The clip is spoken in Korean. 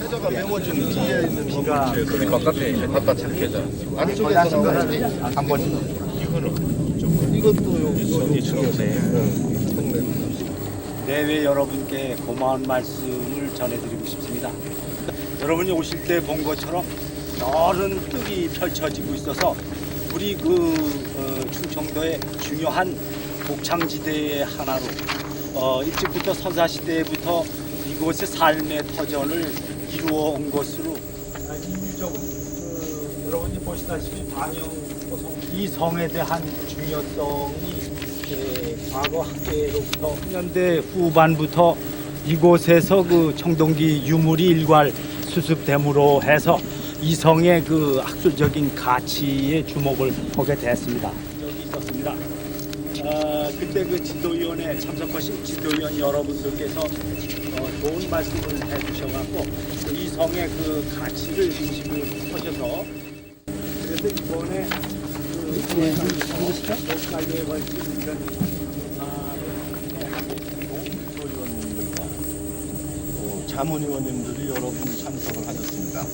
해저가 메모진 뒤에 있는 비가 우리 바깥에 바깥 참깨자. 안쪽에서 나오는 한 번 이것도 여기 청내 내외 여러분께 고마운 말씀을 전해드리고 싶습니다. 여러분이 오실 때 본 것처럼 넓은 뜰이 펼쳐지고 있어서 우리 그 어, 충청도의 중요한 목창지대의 하나로 어, 일찍부터 선사시대부터 이곳의 삶의 터전을 이루어 온 것으로 인류적으로 그, 여러분이 보시다시피 반영성 이 성에 대한 중요성이 예, 과거 학계로부터 현대 후반부터 이곳에서 그 청동기 유물이 일괄 수습됨으로 해서 이 성의 그 학술적인 가치에 주목을 하게 됐습니다. 여기 있었습니다. 어, 그때 그 지도위원회 참석하신 지도위원 여러분들께서 어, 좋은 말씀을 해주셔갖고 그이 성의 그 가치를 인식을 하셔서 그래서 이번에 그 목사에 걸친 이런 자문위원님들이 여러분 참석을 하셨습니다.